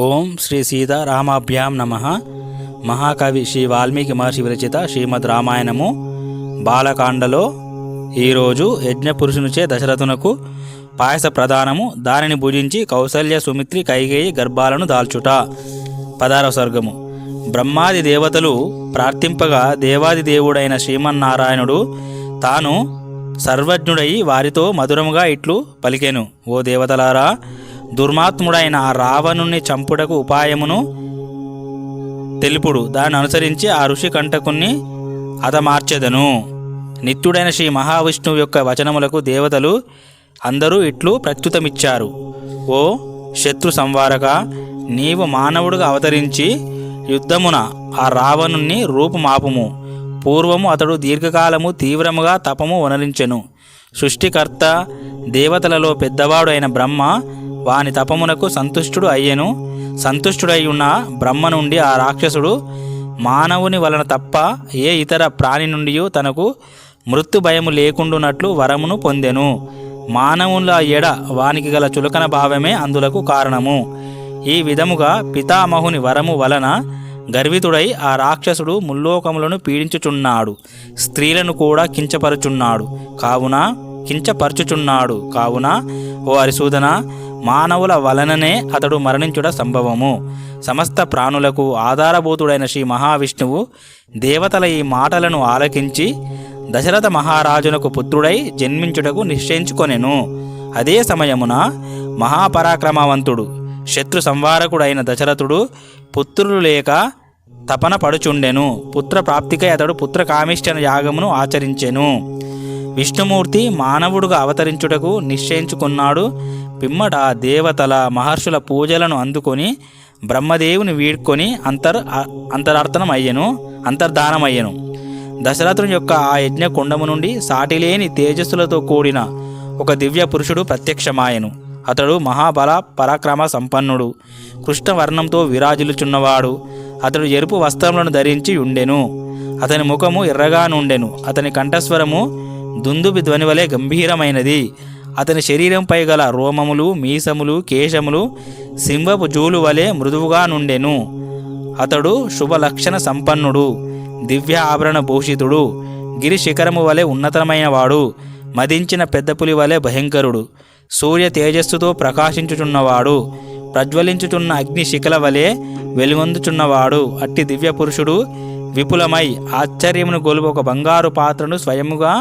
ఓం శ్రీ సీతారామాభ్యాం నమ. మహాకవి శ్రీ వాల్మీకి మహర్షి విరచిత శ్రీమద్ రామాయణము బాలకాండలో ఈరోజు యజ్ఞపురుషునిచే దశరథునకు పాయస ప్రదానము దానిని భుజించి కౌసల్య సుమిత్రి కైగేయి గర్భాలను దాల్చుట. పదారవ స్వర్గము. బ్రహ్మాది దేవతలు ప్రార్థింపగా దేవాది దేవుడైన శ్రీమన్నారాయణుడు తాను సర్వజ్ఞుడై వారితో మధురముగా ఇట్లు పలికెను. ఓ దేవతలారా దుర్మాత్ముడైన ఆ రావణుని చంపుటకు ఉపాయమును తెలుపుడు. దాన్ని అనుసరించి ఆ ఋషి కంటకుణ్ణి అతమార్చెదను నిత్యుడైన శ్రీ మహావిష్ణువు యొక్క వచనములకు దేవతలు అందరూ ఇట్లు ప్రత్యుతమిచ్చారు. ఓ శత్రు సంవారక నీవు మానవుడుగా అవతరించి యుద్ధమున ఆ రావణుణ్ణి రూపుమాపుము. పూర్వము అతడు దీర్ఘకాలము తీవ్రముగా తపము వనరించెను. సృష్టికర్త దేవతలలో పెద్దవాడు అయిన బ్రహ్మ వాని తపమునకు సంతుష్టుడు అయ్యెను. సంతుష్టుడై ఉన్న బ్రహ్మ నుండి ఆ రాక్షసుడు మానవుని వలన తప్ప ఏ ఇతర ప్రాణి నుండి తనకు మృత్యు భయము లేకుండునట్లు వరమును పొందెను. మానవుల ఎడ వానికి గల చులకన భావమే అందులకు కారణము. ఈ విధముగా పితామహుని వరము వలన గర్వితుడై ఆ రాక్షసుడు ముల్లోకములను పీడించుచున్నాడు. స్త్రీలను కూడా కించపరుచున్నాడు. కావున కించపరచుచున్నాడు. కావున ఓ అరిసూదన మానవుల వలననే అతడు మరణించుట సంభవము. సమస్త ప్రాణులకు ఆధారభూతుడైన శ్రీ మహావిష్ణువు దేవతల ఈ మాటలను ఆలకించి దశరథ మహారాజునకు పుత్రుడై జన్మించుటకు నిశ్చయించుకొనెను. అదే సమయమున మహాపరాక్రమవంతుడు శత్రు సంవారకుడైన దశరథుడు పుత్రులు లేక తపన పడుచుండెను. పుత్ర ప్రాప్తికై అతడు పుత్రకామిష్టన యాగమును ఆచరించెను. విష్ణుమూర్తి మానవుడుగా అవతరించుటకు నిశ్చయించుకున్నాడు. పిమ్మట దేవతల మహర్షుల పూజలను అందుకొని బ్రహ్మదేవుని వీడ్కొని అంతర్ అంతరార్థనమయ్యను అంతర్ధానమయ్యను. దశరథుని యొక్క ఆ యజ్ఞ కుండము నుండి సాటిలేని తేజస్సులతో కూడిన ఒక దివ్య పురుషుడు ప్రత్యక్షమాయను. అతడు మహాబల పరాక్రమ సంపన్నుడు. కృష్ణవర్ణంతో విరాజిల్లుచున్నవాడు. అతడు ఎరుపు వస్త్రములను ధరించి ఉండెను. అతని ముఖము ఎర్రగా నుండెను. అతని కంఠస్వరము దుందుబి ధ్వని వలె గంభీరమైనది. అతని శరీరంపై గల రోమములు మీసములు కేశములు సింహపు జూలు వలె మృదువుగా నుండెను. అతడు శుభలక్షణ సంపన్నుడు దివ్య ఆభరణ భూషితుడు గిరి శిఖరము వలె ఉన్నతమైన వాడు మదించిన పెద్దపులి వలె భయంకరుడు సూర్య తేజస్సుతో ప్రకాశించుచున్నవాడు ప్రజ్వలించుచున్న అగ్ని శిఖల వలె వెలుగొందుచున్నవాడు అట్టి దివ్య పురుషుడు విపులమై ఆశ్చర్యమును గొలుపు ఒక బంగారు పాత్రను స్వయముగా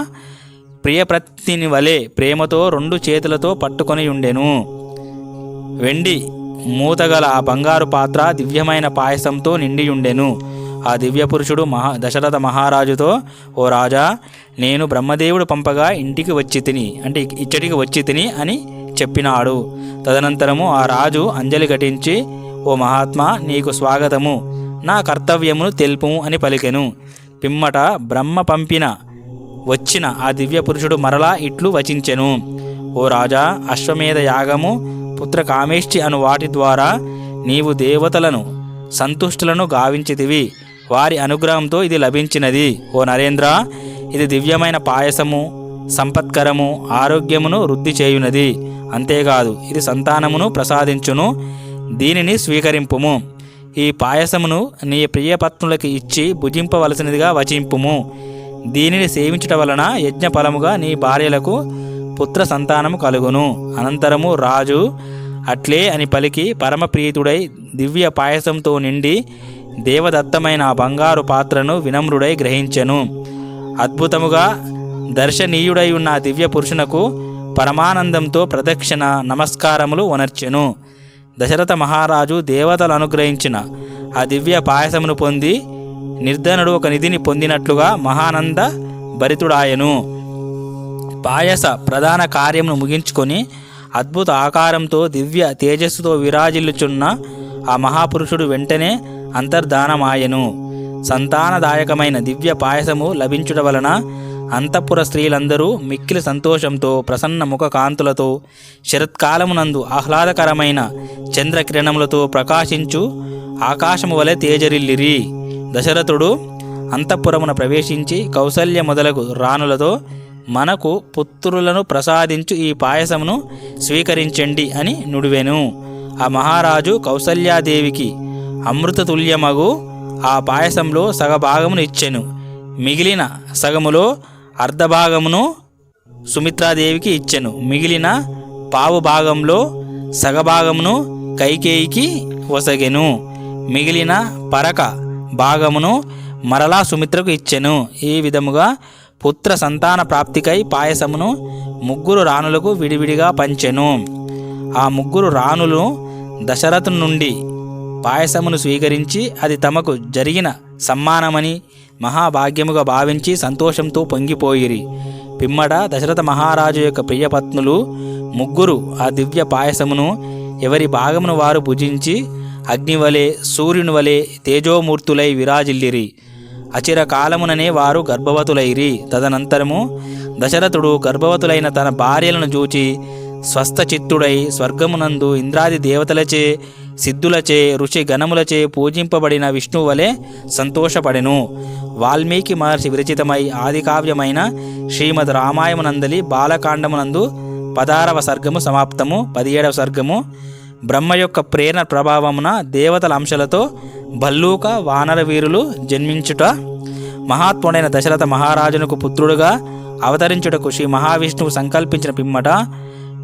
ప్రియప్రతిని వలె ప్రేమతో రెండు చేతులతో పట్టుకొని ఉండెను. వెండి మూతగల ఆ బంగారు పాత్ర దివ్యమైన పాయసంతో నిండియుండెను ఆ దివ్య పురుషుడు మహా దశరథ మహారాజుతో ఓ రాజా నేను బ్రహ్మదేవుడు పంపగా ఇంటికి వచ్చి తిని అంటే ఇచ్చటికి వచ్చి తిని అని చెప్పినాడు. తదనంతరము ఆ రాజు అంజలి ఘటించి ఓ మహాత్మా నీకు స్వాగతము. నా కర్తవ్యమును తెలుపు అని పలికెను. పిమ్మట బ్రహ్మ పంపిన వచ్చిన ఆ దివ్య పురుషుడు మరలా ఇట్లు వచించెను. ఓ రాజా అశ్వమేధ యాగము పుత్ర కామేష్టి అను వాటి ద్వారా నీవు దేవతలను సంతుష్టులను గావించితివి. వారి అనుగ్రహంతో ఇది లభించినది. ఓ నరేంద్ర ఇది దివ్యమైన పాయసము సంపత్కరము ఆరోగ్యమును వృద్ధి చేయునది. అంతేకాదు ఇది సంతానమును ప్రసాదించును దీనిని స్వీకరింపుము. ఈ పాయసమును నీ ప్రియపత్నులకి ఇచ్చి భుజింపవలసినదిగా వచింపుము. దీనిని సేవించుట వలన యజ్ఞ ఫలముగా నీ భార్యలకు పుత్ర సంతానము కలుగును. అనంతరము రాజు అట్లే అని పలికి పరమప్రీతుడై దివ్య పాయసంతో నిండి దేవదత్తమైన బంగారు పాత్రను వినమ్రుడై గ్రహించెను. అద్భుతముగా దర్శనీయుడై ఉన్న దివ్య పురుషునకు పరమానందంతో ప్రదక్షిణ నమస్కారములు వనర్చెను. దశరథ మహారాజు దేవతలు అనుగ్రహించిన ఆ దివ్య పాయసమును పొంది నిర్ధనుడు ఒక నిధిని పొందినట్లుగా మహానంద భరితుడాయను. పాయస ప్రధాన కార్యమును ముగించుకొని అద్భుత ఆకారంతో దివ్య తేజస్సుతో విరాజిల్లుచున్న ఆ మహాపురుషుడు వెంటనే అంతర్ధానమాయను. సంతానదాయకమైన దివ్య పాయసము లభించుట వలన అంతఃపుర స్త్రీలందరూ మిక్కిలి సంతోషంతో ప్రసన్న ముఖ కాంతులతో శరత్కాలమునందు ఆహ్లాదకరమైన చంద్రకిరణములతో ప్రకాశించు ఆకాశము వలె తేజరిల్లిరి. దశరథుడు అంతఃపురమున ప్రవేశించి కౌసల్య మొదలగు రాణులతో మనకు పుత్రులను ప్రసాదించు ఈ పాయసమును స్వీకరించండి అని నుడివెను. ఆ మహారాజు కౌసల్యాదేవికి అమృతతుల్యమగు ఆ పాయసంలో సగభాగమును ఇచ్చెను. మిగిలిన సగములో అర్ధభాగమును సుమిత్రాదేవికి ఇచ్చెను. మిగిలిన పావు భాగంలో సగభాగమును కైకేయికి వసగెను. మిగిలిన పరక భాగమును మరలా సుమిత్రకు ఇచ్చెను. ఈ విధముగా పుత్ర సంతాన ప్రాప్తికై పాయసమును ముగ్గురు రాణులకు విడివిడిగా పంచెను. ఆ ముగ్గురు రాణులు దశరథు నుండి పాయసమును స్వీకరించి అది తమకు జరిగిన సమ్మానమని మహాభాగ్యముగా భావించి సంతోషంతో పొంగిపోయిరి. పిమ్మట దశరథ మహారాజు యొక్క ప్రియపత్నులు ముగ్గురు ఆ దివ్య పాయసమును ఎవరి భాగమును వారు భుజించి అగ్నివలే సూర్యుని వలె తేజోమూర్తులై విరాజిల్లిరి. అచిర కాలముననే వారు గర్భవతులైరి. తదనంతరము దశరథుడు గర్భవతులైన తన భార్యలను చూచి స్వస్థచిత్తుడై స్వర్గమునందు ఇంద్రాది దేవతలచే సిద్ధులచే ఋషి గణములచే పూజింపబడిన విష్ణువు వలె సంతోషపడెను. వాల్మీకి మహర్షి విరచితమై ఆదికావ్యమైన శ్రీమద్ రామాయణనందలి బాలకాండమునందు పదారవ సర్గము సమాప్తము పదిహేడవ సర్గము బ్రహ్మ యొక్క ప్రేరణ ప్రభావమున దేవతల అంశాలతో భల్లూక వానర వీరులు జన్మించుట మహాత్ముడైన దశరథ మహారాజునకు పుత్రుడుగా అవతరించుటకు శ్రీ మహావిష్ణువు సంకల్పించిన పిమ్మట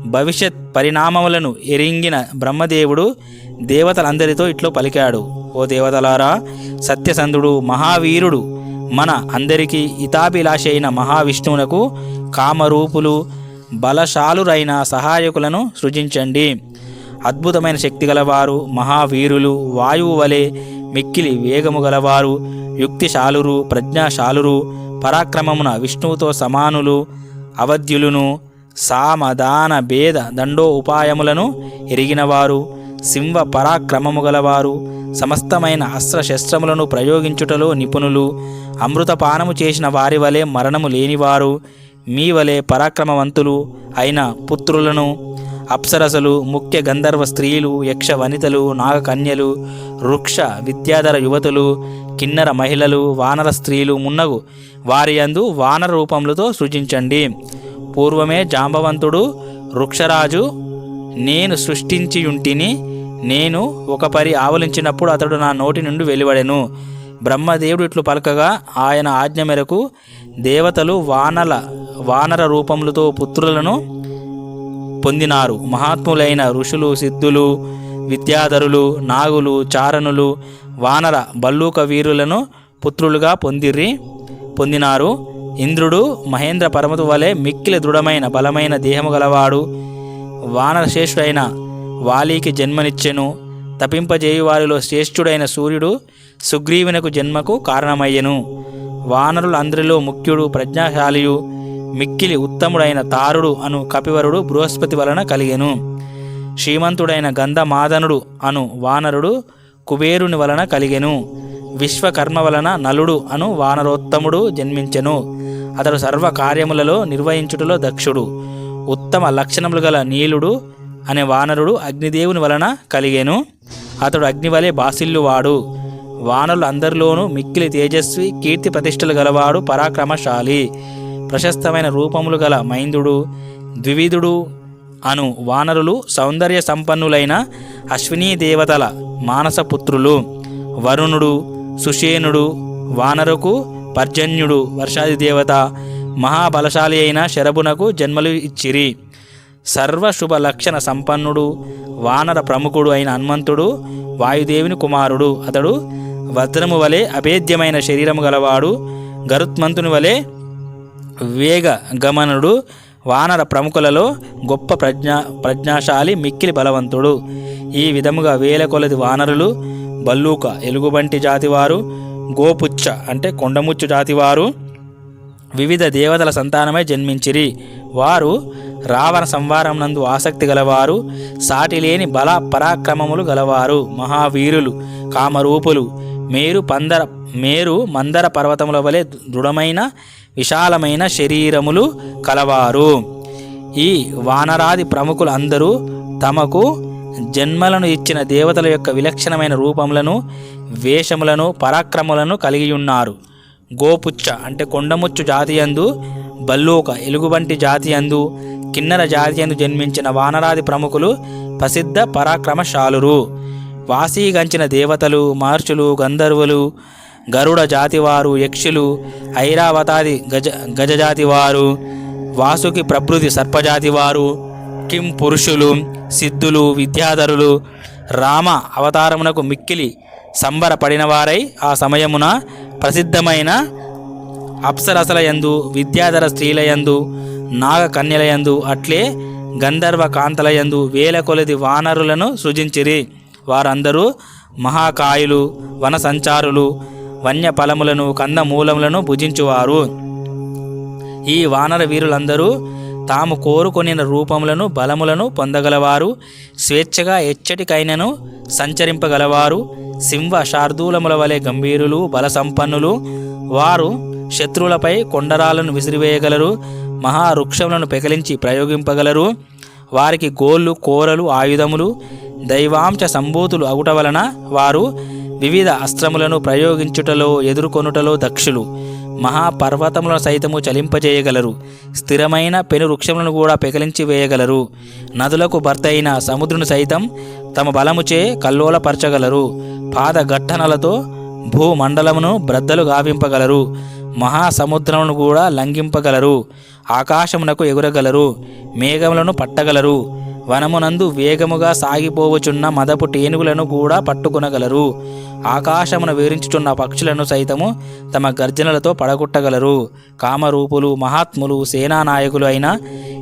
భవిష్యత్ పరిణామములను ఎరింగిన బ్రహ్మదేవుడు దేవతలందరితో ఇట్లో పలికాడు. ఓ దేవతలారా సత్యసంధుడు మహావీరుడు మన అందరికీ హితాభిలాషి అయిన మహావిష్ణువునకు కామరూపులు బలశాలురైన సహాయకులను సృజించండి. అద్భుతమైన శక్తి గలవారు మహావీరులు వాయువు వలె మిక్కిలి వేగము గలవారు యుక్తిశాలురు ప్రజ్ఞాశాలురు పరాక్రమమున విష్ణువుతో సమానులు అవధ్యులును సామదాన భేద దండో ఉపాయములను ఎరిగినవారు సింహ పరాక్రమము గలవారు సమస్తమైన అస్త్రశస్త్రములను ప్రయోగించుటలో నిపుణులు అమృతపానము చేసిన వారి వలె మరణము లేనివారు మీ వలె పరాక్రమవంతులు అయిన పుత్రులను అప్సరసలు ముఖ్య గంధర్వ స్త్రీలు యక్ష వనితలు నాగకన్యలు వృక్ష విద్యాధర యువతులు కిన్నర మహిళలు వానర స్త్రీలు మున్నగు. వారి యందు వానర రూపములతో సృజించండి. పూర్వమే జాంబవంతుడు వృక్షరాజు నేను సృష్టించియుంటిని నేను ఒక పరి ఆవలించినప్పుడు అతడు నా నోటి నుండి వెలువడెను. బ్రహ్మదేవుడు ఇట్లు పలకగా ఆయన ఆజ్ఞ మేరకు దేవతలు వానల వానర రూపములతో పుత్రులను పొందినారు. మహాత్ములైన ఋషులు సిద్ధులు విద్యాధరులు నాగులు చారణులు వానర బల్లూక వీరులను పుత్రులుగా పొందిర్రి పొందినారు. ఇంద్రుడు మహేంద్ర పరమతు వలె మిక్కిలి దృఢమైన బలమైన దేహము గలవాడు. వానరశ్రేష్ఠుడైన వాలీకి జన్మనిచ్చెను. తపింపజేయు వారిలో శ్రేష్ఠుడైన సూర్యుడు సుగ్రీవునకు జన్మకు కారణమయ్యెను. వానరులందరిలో ముఖ్యుడు ప్రజ్ఞాశాలియు. మిక్కిలి ఉత్తముడైన తారుడు అను కపివరుడు బృహస్పతి వలన కలిగెను. శ్రీమంతుడైన గంధమాదనుడు అను వానరుడు కుబేరుని వలన కలిగెను. విశ్వకర్మ వలన నలుడు అను వానరోత్తముడు జన్మించెను. అతడు సర్వ కార్యములలో నిర్వహించుటలో దక్షుడు. ఉత్తమ లక్షణములు గల నీలుడు అనే వానరుడు అగ్నిదేవుని వలన కలిగెను. అతడు అగ్నివలే బాసిల్లువాడు. వానరులందరిలోనూ మిక్కిలి తేజస్వి కీర్తి ప్రతిష్టలు గలవాడు పరాక్రమశాలి. ప్రశస్తమైన రూపములు గల మైందుడు ద్వివిధుడు అను వానరులు సౌందర్య సంపన్నులైన అశ్వినీ దేవతల మానసపుత్రులు. వరుణుడు సుషేనుడు వానరుకు పర్జన్యుడు వర్షాది దేవత మహాబలశాలి అయిన శరభునకు జన్మలు ఇచ్చిరి. సర్వశుభ లక్షణ సంపన్నుడు వానర ప్రముఖుడు అయిన హనుమంతుడు వాయుదేవుని కుమారుడు. అతడు వజ్రము వలె అభేద్యమైన శరీరము గలవాడు గరుత్మంతుని వలె వేగ గమనుడు వానర ప్రముఖులలో గొప్ప ప్రజ్ఞా ప్రజ్ఞాశాలి మిక్కిలి బలవంతుడు. ఈ విధముగా వేల కొలది వానరులు బల్లూక ఎలుగుబంటి జాతివారు గోపుచ్చ అంటే కొండముచ్చు జాతివారు వివిధ దేవతల సంతానమై జన్మించిరి. వారు రావణ సంవారం నందు ఆసక్తి గలవారు సాటిలేని బల పరాక్రమములు గలవారు మహావీరులు కామరూపులు. మేరు పందర మేరు మందర పర్వతముల వలె దృఢమైన విశాలమైన శరీరములు కలవారు. ఈ వానరాది ప్రముఖులు అందరూ తమకు జన్మలను ఇచ్చిన దేవతల యొక్క విలక్షణమైన రూపములను వేషములను పరాక్రములను కలిగి ఉన్నారు. గోపుచ్చ అంటే కొండముచ్చు జాతి బల్లూక ఎలుగుబంటి జాతి అందు కిన్నర జాతి జన్మించిన వానరాది ప్రముఖులు ప్రసిద్ధ పరాక్రమశాలురు. వాసీగంచిన దేవతలు మహర్షులు గంధర్వులు గరుడ జాతివారు యక్షులు ఐరావతాది గజ గజజాతివారు వాసుకి ప్రభృతి సర్పజాతివారు కిం పురుషులు సిద్ధులు విద్యాధరులు రామ అవతారమునకు మిక్కిలి సంబరపడినవారై ఆ సమయమున ప్రసిద్ధమైన అప్సరసలయందు విద్యాధర స్త్రీలయందు నాగకన్యలయందు అట్లే గంధర్వ కాంతలయందు వేల కొలది వానరులను సృజించిరి. వారందరూ మహాకాయులు వన సంచారులు వన్య ఫలములను కందమూలములను భుజించువారు. ఈ వానర వీరులందరూ తాము కోరుకొనిన రూపములను బలములను పొందగలవారు. స్వేచ్ఛగా ఎచ్చటికైనను సంచరింపగలవారు. సింహ శార్దూలముల వలె గంభీరులు బలసంపన్నులు. వారు శత్రువులపై కొండరాలను విసిరివేయగలరు. మహావృక్షములను పెకలించి ప్రయోగింపగలరు. వారికి గోళ్ళు కోరలు ఆయుధములు దైవాంశ సంభూతులు అగుట వలన వారు వివిధ అస్త్రములను ప్రయోగించుటలో ఎదుర్కొనుటలో దక్షులు. మహాపర్వతములను సైతము చలింపజేయగలరు. స్థిరమైన పెను వృక్షములను కూడా పెకలించి వేయగలరు. నదులకు భర్త అయిన సముద్రుని సైతం తమ బలముచే కల్లోలపరచగలరు. పాదఘట్టనలతో భూమండలమును బ్రద్దలు గావింపగలరు. మహాసముద్రమును కూడా లంఘింపగలరు. ఆకాశమునకు ఎగురగలరు. మేఘములను పట్టగలరు. వనమునందు వేగముగా సాగిపోవచున్న మదపు టేనుగులను కూడా పట్టుకొనగలరు. ఆకాశమును వేరించుచున్న పక్షులను సైతము తమ గర్జనలతో పడగొట్టగలరు. కామరూపులు మహాత్ములు సేనానాయకులు అయిన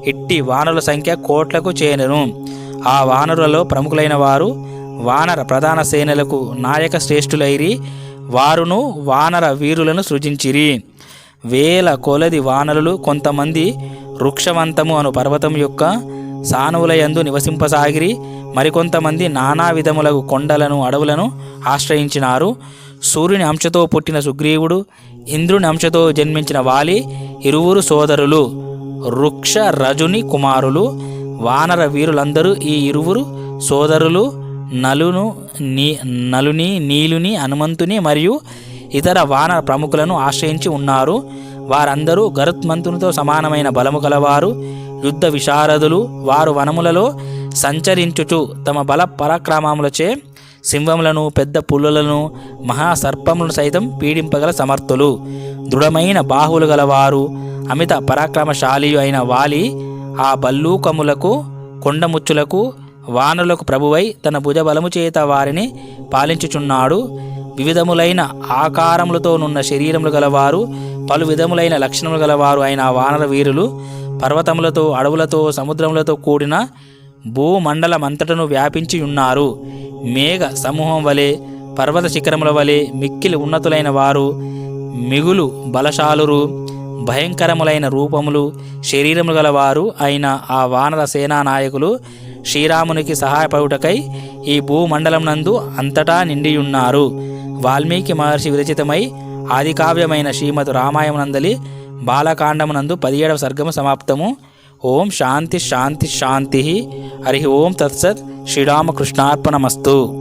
ఇట్టి వానరుల సంఖ్య కోట్లకు చేరును ఆ వానరులలో ప్రముఖులైన వారు వానర ప్రధాన సేనలకు నాయక శ్రేష్ఠులైరి వారును వానర వీరులను సృజించిరి. వేల కొలది వానరులు కొంతమంది వృక్షవంతము అను పర్వతం యొక్క సానువులయందు నివసింపసాగిరి. మరికొంతమంది నానా విధములకు కొండలను అడవులను ఆశ్రయించినారు. సూర్యుని అంశతో పుట్టిన సుగ్రీవుడు ఇంద్రుని అంశతో జన్మించిన వాలి ఇరువురు సోదరులు వృక్ష రజుని కుమారులు వానర వీరులందరూ ఈ ఇరువురు సోదరులు నలును నీ నలుని నీలుని హనుమంతుని మరియు ఇతర వానర ప్రముఖులను ఆశ్రయించి ఉన్నారు. వారందరూ గరుత్మంతునితో సమానమైన బలము గలవారు. యుద్ధ విశారదులు వారు వనములలో సంచరించుచు తమ బల పరాక్రమములచే సింహములను పెద్ద పులులను మహాసర్పములను సైతం పీడింపగల సమర్థులు. దృఢమైన బాహువులు గలవారు అమిత పరాక్రమశాలి అయిన వాలి ఆ బల్లూకములకు కొండముచ్చులకు వానలకు ప్రభువై తన భుజబలము చేత వారిని పాలించుచున్నాడు. వివిధములైన ఆకారములతోనున్న శరీరములు గలవారు పలు విధములైన లక్షణములు గలవారు అయిన వానర వీరులు పర్వతములతో అడవులతో సముద్రములతో కూడిన భూమండలమంతటను వ్యాపించి ఉన్నారు. మేఘ సమూహం వలె పర్వత శిఖరముల వలె మిక్కిలి ఉన్నతులైన వారు మిగులు బలశాలురు భయంకరములైన రూపములు శరీరములు గలవారు అయిన ఆ వానర సేనా నాయకులు శ్రీరామునికి సహాయపడుటకై ఈ భూమండలం నందు అంతటా నిండియున్నారు. వాల్మీకి మహర్షి విరచితమై ఆదికావ్యమైన శ్రీమద్ రామాయణనందలి బాలకాండమునందు పదిహేడవ సర్గము సమాప్తము. ఓం శాంతి శాంతి శాంతి. హరి ఓం తత్సత్. శ్రీరామకృష్ణార్పణమస్తు.